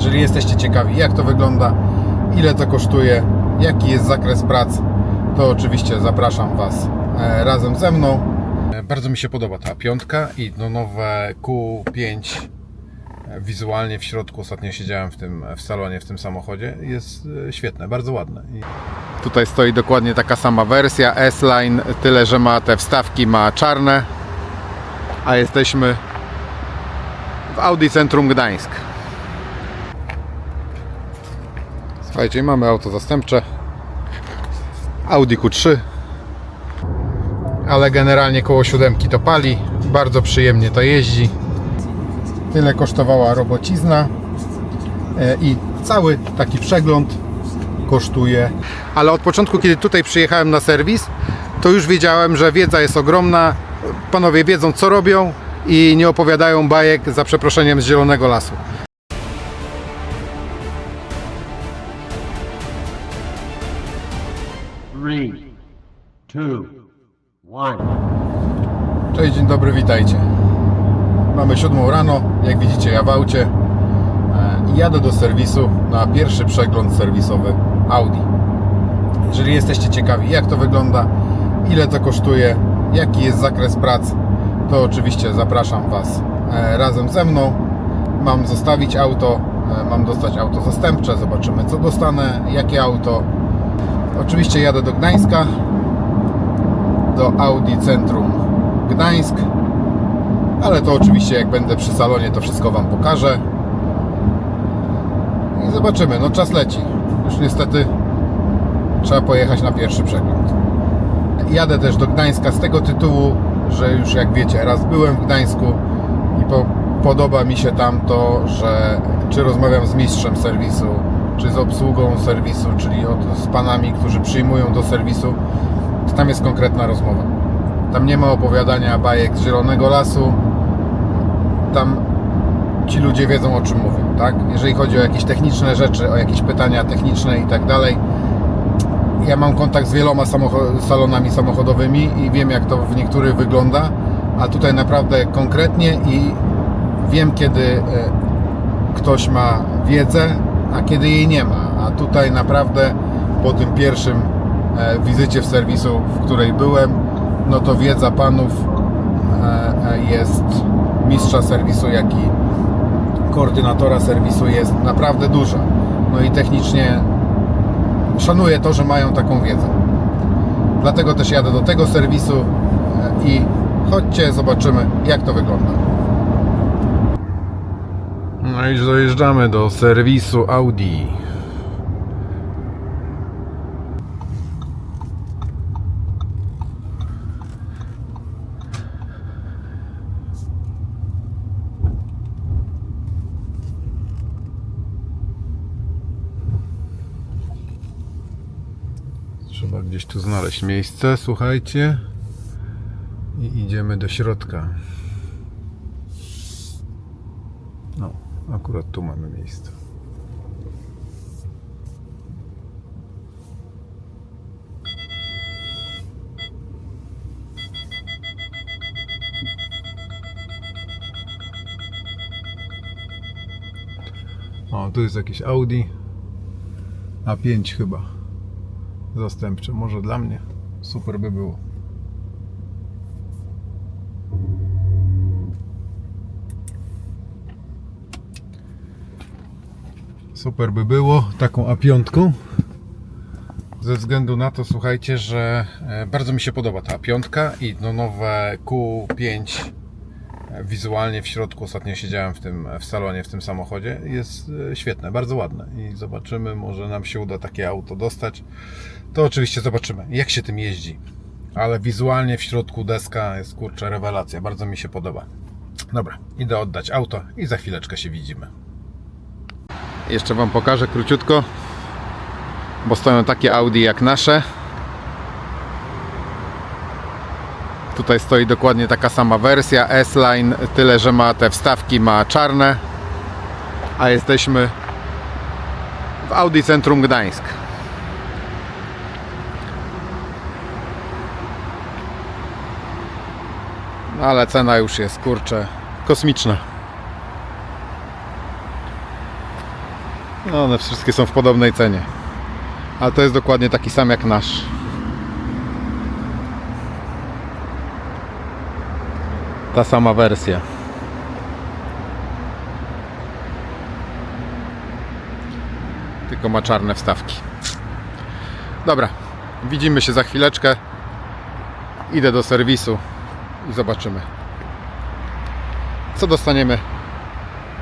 Jeżeli jesteście ciekawi, jak to wygląda, ile to kosztuje, jaki jest zakres prac, to oczywiście zapraszam Was e, razem ze mną. E, Bardzo mi się podoba ta piątka i no nowe Q5 e, wizualnie w środku. Ostatnio siedziałem w tym w salonie, w tym samochodzie. Jest świetne, bardzo ładne. Tutaj stoi dokładnie taka sama wersja S-Line, tyle że ma te wstawki, ma czarne, a jesteśmy w Audi Centrum Gdańsk. Słuchajcie, mamy auto zastępcze. Audi Q3 ale generalnie koło siódemki to pali. Bardzo przyjemnie to jeździ. Tyle kosztowała robocizna. E, i cały taki przegląd kosztuje. Ale od początku kiedy tutaj przyjechałem na serwis to już wiedziałem, że wiedza jest ogromna. Panowie wiedzą co robią i nie opowiadają bajek za przeproszeniem z zielonego lasu Three, two, one. Cześć, dzień dobry, witajcie. Mamy siódmą rano, jak widzicie ja w aucie e, jadę do serwisu na pierwszy przegląd serwisowy Audi. Jeżeli jesteście ciekawi jak to wygląda, ile to kosztuje, jaki jest zakres prac, to oczywiście zapraszam Was e, razem ze mną. Mam zostawić auto, e, mam dostać auto zastępcze, zobaczymy co dostanę, jakie auto. Oczywiście jadę do Gdańska, do Audi Centrum Gdańsk. Ale to oczywiście jak będę przy salonie to wszystko Wam pokażę. I zobaczymy, no czas leci. Już niestety trzeba pojechać na pierwszy przegląd. Jadę też do Gdańska z tego tytułu, że już jak wiecie, raz byłem w Gdańsku i po, podoba mi się tam to, że czy rozmawiam z mistrzem serwisu, czy z obsługą serwisu, czyli od, z panami, którzy przyjmują do serwisu, to tam jest konkretna rozmowa. Tam nie ma opowiadania bajek z Zielonego Lasu. Tam ci ludzie wiedzą o czym mówią, tak? Jeżeli chodzi o jakieś techniczne rzeczy, o jakieś pytania techniczne i tak dalej. Ja mam kontakt z wieloma salonami samochodowymi i wiem jak to w niektórych wygląda, a tutaj naprawdę konkretnie i wiem kiedy e, ktoś ma wiedzę, a kiedy jej nie ma. A tutaj naprawdę po tym pierwszym e, wizycie w serwisu, w której byłem, no to wiedza panów e, e, jest mistrza serwisu, jak i koordynatora serwisu jest naprawdę duża. No i technicznie szanuję to, że mają taką wiedzę. Dlatego też jadę do tego serwisu i chodźcie, zobaczymy jak to wygląda. No i dojeżdżamy do serwisu Audi. Trzeba gdzieś tu znaleźć miejsce, słuchajcie. I idziemy do środka. No, akurat tu mamy miejsce. O, tu jest jakieś Audi A5 chyba zastępcze. Może dla mnie super by było. Super by było taką A5. Ze względu na to, słuchajcie, że e, bardzo mi się podoba ta piątka i no nowe Q5 e, wizualnie w środku. Ostatnio siedziałem w tym w salonie, w tym samochodzie. Jest e, świetne, bardzo ładne i zobaczymy, może nam się uda takie auto dostać. To oczywiście zobaczymy, jak się tym jeździ. Ale wizualnie w środku deska jest kurczę rewelacja, bardzo mi się podoba. Dobra, idę oddać auto i za chwileczkę się widzimy. Jeszcze Wam pokażę króciutko, bo stoją takie Audi jak nasze. Tutaj stoi dokładnie taka sama wersja S-Line, tyle że ma te wstawki, ma czarne, a jesteśmy w Audi Centrum Gdańsk. No ale cena już jest kurczę kosmiczna. No, one wszystkie są w podobnej cenie. Ale to jest dokładnie taki sam jak nasz. Ta sama wersja. Tylko ma czarne wstawki. Dobra, widzimy się za chwileczkę. Idę do serwisu i zobaczymy, co dostaniemy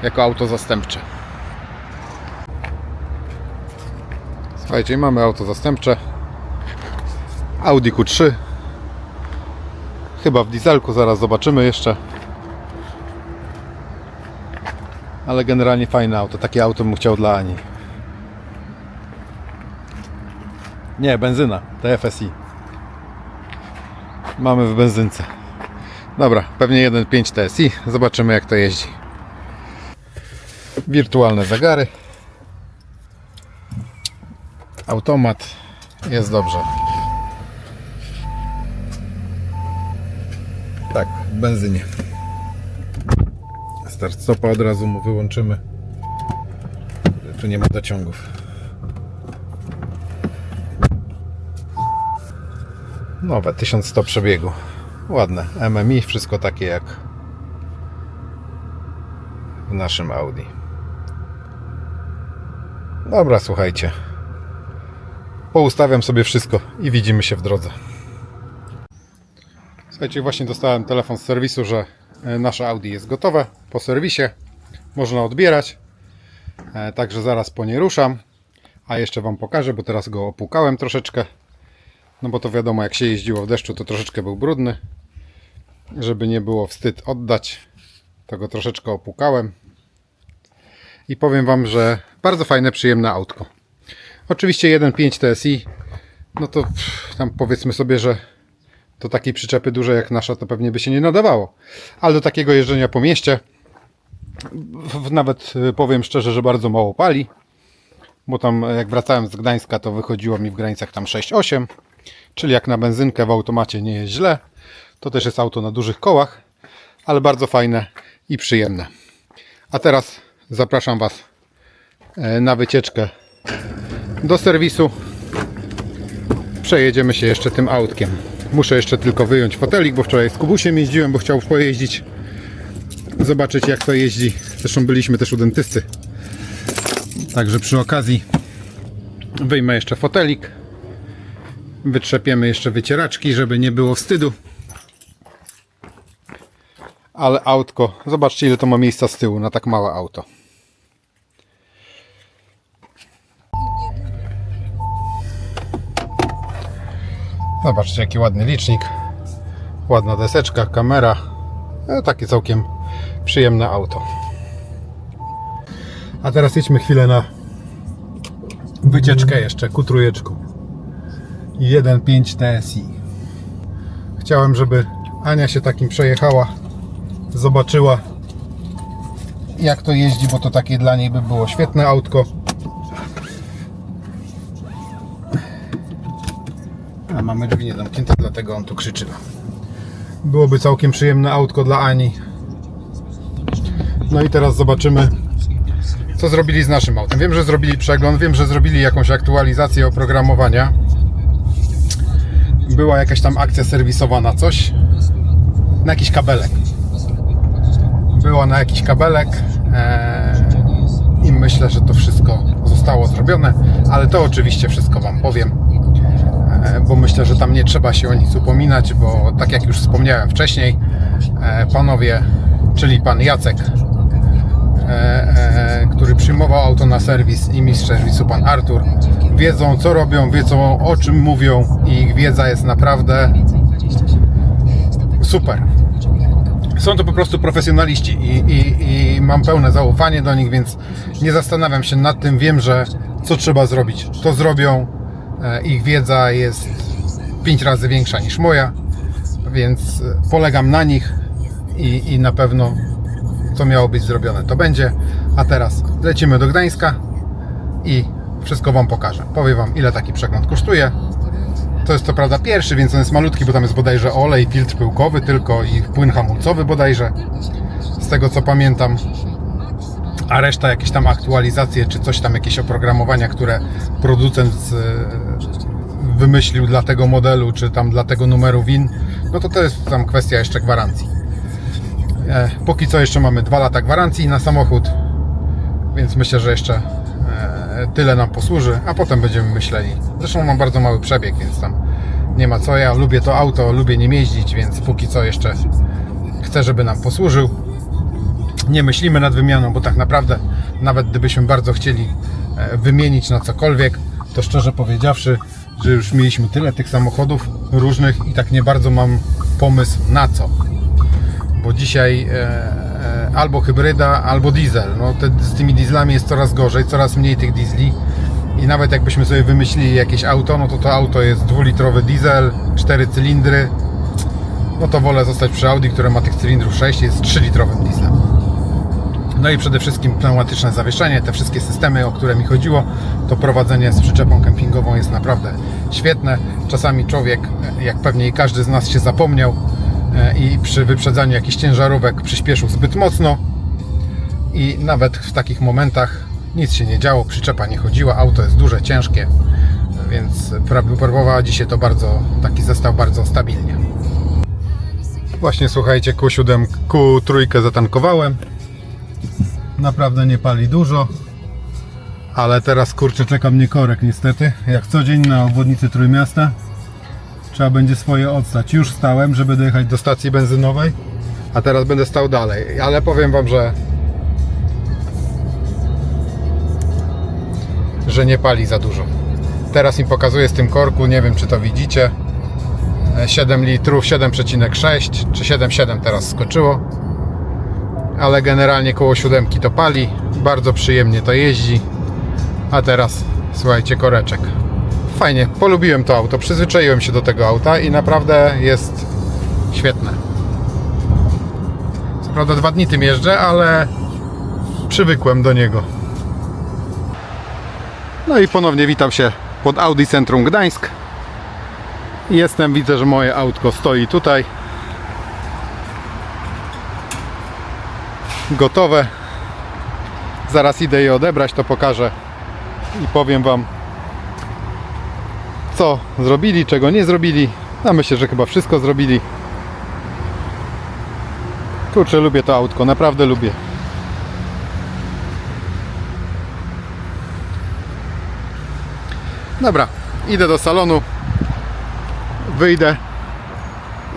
jako auto zastępcze. Słuchajcie, mamy auto zastępcze. Audi Q3. Chyba w dieselku, zaraz zobaczymy jeszcze. Ale generalnie fajne auto. Takie auto bym chciał dla Ani. Nie, benzyna. TFSI. Mamy w benzynce. Dobra, pewnie 1.5 TSI. Zobaczymy jak to jeździ. Wirtualne zegary. Automat. Jest dobrze. Tak, w benzynie. Start stopa od razu mu wyłączymy. Tu nie ma dociągów. Nowe, 1100 przebiegu. Ładne. MMI, wszystko takie jak w naszym Audi. Dobra, słuchajcie. Poustawiam sobie wszystko i widzimy się w drodze. Słuchajcie, właśnie dostałem telefon z serwisu, że e, nasze Audi jest gotowe po serwisie. Można odbierać. E, Także zaraz po nie ruszam. A jeszcze Wam pokażę, bo teraz go opłukałem troszeczkę. No bo to wiadomo, jak się jeździło w deszczu, to troszeczkę był brudny. Żeby nie było wstyd oddać, to go troszeczkę opłukałem. I powiem Wam, że bardzo fajne, przyjemne autko. Oczywiście 1.5 TSI, no to pff, tam powiedzmy sobie, że do takiej przyczepy dużej jak nasza to pewnie by się nie nadawało. Ale do takiego jeżdżenia po mieście nawet y, powiem szczerze, że bardzo mało pali. Bo tam e, jak wracałem z Gdańska to wychodziło mi w granicach tam 6-8. Czyli jak na benzynkę w automacie nie jest źle. To też jest auto na dużych kołach, ale bardzo fajne i przyjemne. A teraz zapraszam Was e, na wycieczkę do serwisu. Przejedziemy się jeszcze tym autkiem. Muszę jeszcze tylko wyjąć fotelik, bo wczoraj z Kubusiem jeździłem, bo chciał pojeździć. Zobaczyć jak to jeździ. Zresztą byliśmy też u dentysty. Także przy okazji wyjmę jeszcze fotelik. Wytrzepiemy jeszcze wycieraczki, żeby nie było wstydu. Ale autko, zobaczcie ile to ma miejsca z tyłu na tak małe auto. Zobaczcie jaki ładny licznik. Ładna deseczka, kamera. E, takie całkiem przyjemne auto. A teraz jedźmy chwilę na wycieczkę jeszcze ku trójeczku. 1.5 TSI. Chciałem, żeby Ania się takim przejechała, zobaczyła jak to jeździ, bo to takie dla niej by było świetne autko. A mamy drzwi niezamknięte, dlatego on tu krzyczy. Byłoby całkiem przyjemne autko dla Ani. No i teraz zobaczymy, co zrobili z naszym autem. Wiem, że zrobili przegląd, wiem, że zrobili jakąś aktualizację oprogramowania. Była jakaś tam akcja serwisowa na coś. Na jakiś kabelek. Była na jakiś kabelek. Eee, I myślę, że to wszystko zostało zrobione, ale to oczywiście wszystko Wam powiem bo myślę, że tam nie trzeba się o nic upominać, bo tak jak już wspomniałem wcześniej, e, panowie, czyli pan Jacek, e, e, który przyjmował auto na serwis i mistrz serwisu pan Artur, wiedzą co robią, wiedzą o czym mówią i ich wiedza jest naprawdę super. Są to po prostu profesjonaliści i, i, i mam pełne zaufanie do nich, więc nie zastanawiam się nad tym. Wiem, że co trzeba zrobić, to zrobią. E, Ich wiedza jest 5 razy większa niż moja, więc e, polegam na nich i, i na pewno co miało być zrobione to będzie. A teraz lecimy do Gdańska i wszystko Wam pokażę. Powiem Wam ile taki przegląd kosztuje. To jest to prawda pierwszy, więc on jest malutki, bo tam jest bodajże olej, filtr pyłkowy tylko i płyn hamulcowy bodajże. Z tego co pamiętam. A reszta jakieś tam aktualizacje, czy coś tam, jakieś oprogramowania, które producent z, wymyślił dla tego modelu, czy tam dla tego numeru WIN, no to to jest tam kwestia jeszcze gwarancji. E, póki co jeszcze mamy 2 lata gwarancji na samochód, więc myślę, że jeszcze e, tyle nam posłuży, a potem będziemy myśleli. Zresztą mam bardzo mały przebieg, więc tam nie ma co. Ja lubię to auto, lubię nim jeździć, więc póki co jeszcze chcę, żeby nam posłużył. Nie myślimy nad wymianą, bo tak naprawdę nawet gdybyśmy bardzo chcieli e, wymienić na cokolwiek, to szczerze powiedziawszy, że już mieliśmy tyle tych samochodów różnych i tak nie bardzo mam pomysł na co bo dzisiaj e, e, albo hybryda, albo diesel. No, te, z tymi dieslami jest coraz gorzej, coraz mniej tych diesli. I nawet jakbyśmy sobie wymyślili jakieś auto, no to to auto jest dwulitrowy diesel, 4 cylindry. No to wolę zostać przy Audi, które ma tych cylindrów 6 jest 3-litrowym dieslem. No i przede wszystkim pneumatyczne zawieszenie, te wszystkie systemy, o które mi chodziło, to prowadzenie z przyczepą kempingową jest naprawdę świetne. Czasami człowiek, jak pewnie i każdy z nas się zapomniał e, i przy wyprzedzaniu jakichś ciężarówek przyspieszył zbyt mocno i nawet w takich momentach nic się nie działo, przyczepa nie chodziła, auto jest duże, ciężkie, więc prowadzi się to bardzo, taki zestaw bardzo stabilnie. Właśnie słuchajcie, Q7, Q3 zatankowałem. Naprawdę nie pali dużo. Ale teraz kurczę czeka mnie korek niestety. Jak co dzień na obwodnicy Trójmiasta. Trzeba będzie swoje odstać. Już stałem, żeby dojechać do stacji benzynowej. A teraz będę stał dalej. Ale powiem Wam, że że nie pali za dużo. Teraz mi pokazuje z tym korku, nie wiem czy to widzicie. E, 7 litrów, 7,6 czy 7,7 teraz skoczyło ale generalnie koło siódemki to pali, bardzo przyjemnie to jeździ. A teraz słuchajcie, koreczek. Fajnie, polubiłem to auto, przyzwyczaiłem się do tego auta i naprawdę jest świetne. Co prawda dwa dni tym jeżdżę, ale przywykłem do niego. No i ponownie witam się pod Audi Centrum Gdańsk. Jestem, widzę, że moje autko stoi tutaj. Gotowe. Zaraz idę je odebrać, to pokażę i powiem Wam, co zrobili, czego nie zrobili. A myślę, że chyba wszystko zrobili. Kurczę, lubię to autko, naprawdę lubię. Dobra, idę do salonu, wyjdę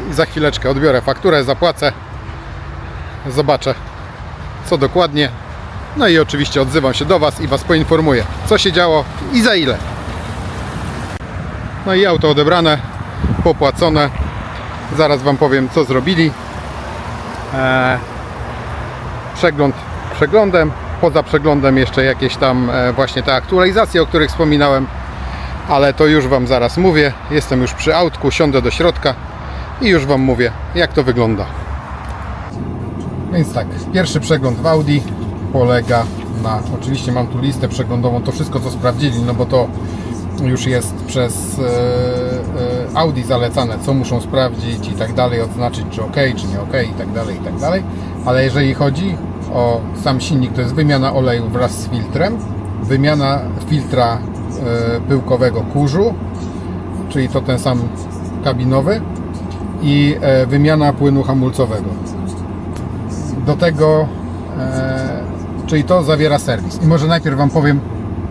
i za chwileczkę odbiorę fakturę, zapłacę, zobaczę co dokładnie. No i oczywiście odzywam się do Was i Was poinformuję, co się działo i za ile. No i auto odebrane, popłacone. Zaraz Wam powiem, co zrobili. Eee, przegląd przeglądem. Poza przeglądem jeszcze jakieś tam e, właśnie te aktualizacje, o których wspominałem. Ale to już Wam zaraz mówię. Jestem już przy autku, siądę do środka i już Wam mówię, jak to wygląda. Więc tak, pierwszy przegląd w Audi polega na, oczywiście mam tu listę przeglądową, to wszystko co sprawdzili, no bo to już jest przez e, e, Audi zalecane, co muszą sprawdzić i tak dalej, odznaczyć czy ok, czy nie ok i tak dalej, i tak dalej. Ale jeżeli chodzi o sam silnik, to jest wymiana oleju wraz z filtrem, wymiana filtra e, pyłkowego kurzu, czyli to ten sam kabinowy i e, wymiana płynu hamulcowego do tego, e, czyli to zawiera serwis. I może najpierw Wam powiem,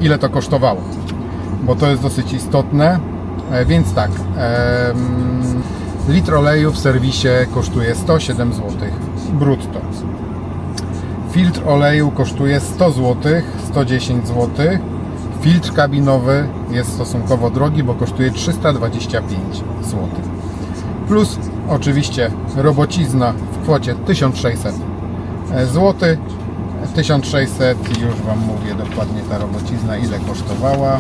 ile to kosztowało, bo to jest dosyć istotne. E, więc tak, litr oleju w serwisie kosztuje 107 zł brutto. Filtr oleju kosztuje 100 zł, 110 zł. Filtr kabinowy jest stosunkowo drogi, bo kosztuje 325 zł. Plus oczywiście robocizna w kwocie 1600 zł. 1600 już Wam mówię dokładnie ta robocizna ile kosztowała.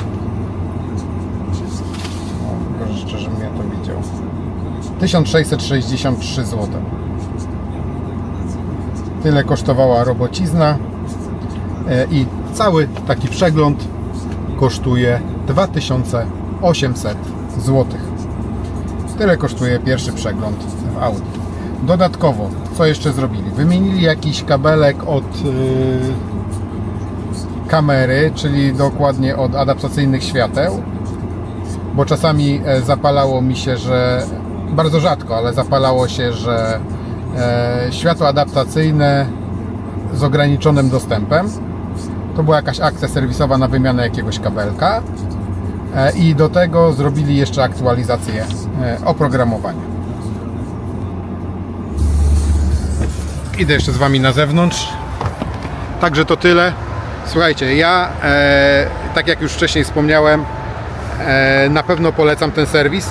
O, tylko szczerze mnie to widział. 1663 zł. Tyle kosztowała robocizna E, i cały taki przegląd kosztuje 2800 zł. Tyle kosztuje pierwszy przegląd w Audi. Dodatkowo, co jeszcze zrobili? Wymienili jakiś kabelek od yy, kamery, czyli dokładnie od adaptacyjnych świateł, bo czasami e, zapalało mi się, że bardzo rzadko, ale zapalało się, że e, światło adaptacyjne z ograniczonym dostępem. To była jakaś akcja serwisowa na wymianę jakiegoś kabelka. E, I do tego zrobili jeszcze aktualizację oprogramowania. Idę jeszcze z Wami na zewnątrz. Także to tyle. Słuchajcie, ja, e, tak jak już wcześniej wspomniałem, e, na pewno polecam ten serwis.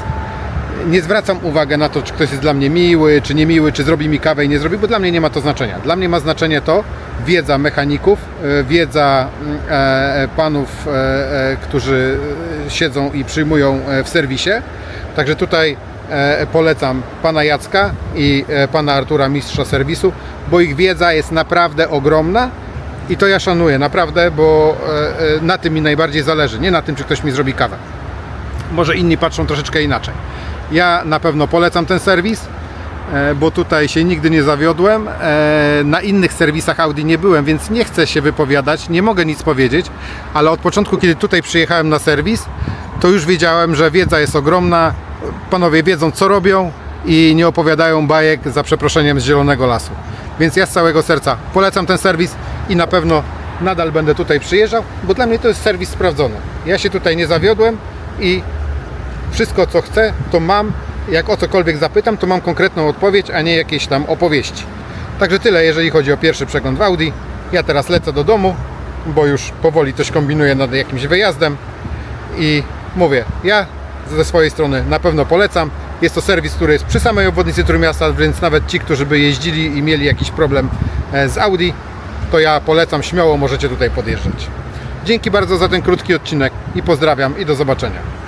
Nie zwracam uwagi na to, czy ktoś jest dla mnie miły, czy niemiły, czy zrobi mi kawę i nie zrobi, bo dla mnie nie ma to znaczenia. Dla mnie ma znaczenie to wiedza mechaników, e, wiedza mm, e, panów, e, którzy siedzą i przyjmują w serwisie. Także tutaj polecam pana Jacka i e, pana Artura, mistrza serwisu, bo ich wiedza jest naprawdę ogromna i to ja szanuję, naprawdę, bo e, e, na tym mi najbardziej zależy, nie na tym, czy ktoś mi zrobi kawę może inni patrzą troszeczkę inaczej. Ja na pewno polecam ten serwis, e, bo tutaj się nigdy nie zawiodłem. E, Na innych serwisach Audi nie byłem, więc nie chcę się wypowiadać, nie mogę nic powiedzieć, ale od początku, kiedy tutaj przyjechałem na serwis, to już wiedziałem, że wiedza jest ogromna. Panowie wiedzą, co robią i nie opowiadają bajek za przeproszeniem z Zielonego Lasu. Więc ja z całego serca polecam ten serwis i na pewno nadal będę tutaj przyjeżdżał, bo dla mnie to jest serwis sprawdzony. Ja się tutaj nie zawiodłem i wszystko co chcę, to mam. Jak o cokolwiek zapytam, to mam konkretną odpowiedź, a nie jakieś tam opowieści. Także tyle, jeżeli chodzi o pierwszy przegląd w Audi. Ja teraz lecę do domu, bo już powoli coś kombinuję nad jakimś wyjazdem i mówię, ja ze swojej strony na pewno polecam. Jest to serwis, który jest przy samej obwodnicy Trójmiasta, więc nawet ci, którzy by jeździli i mieli jakiś problem e, z Audi, to ja polecam, śmiało możecie tutaj podjeżdżać. Dzięki bardzo za ten krótki odcinek i pozdrawiam i do zobaczenia.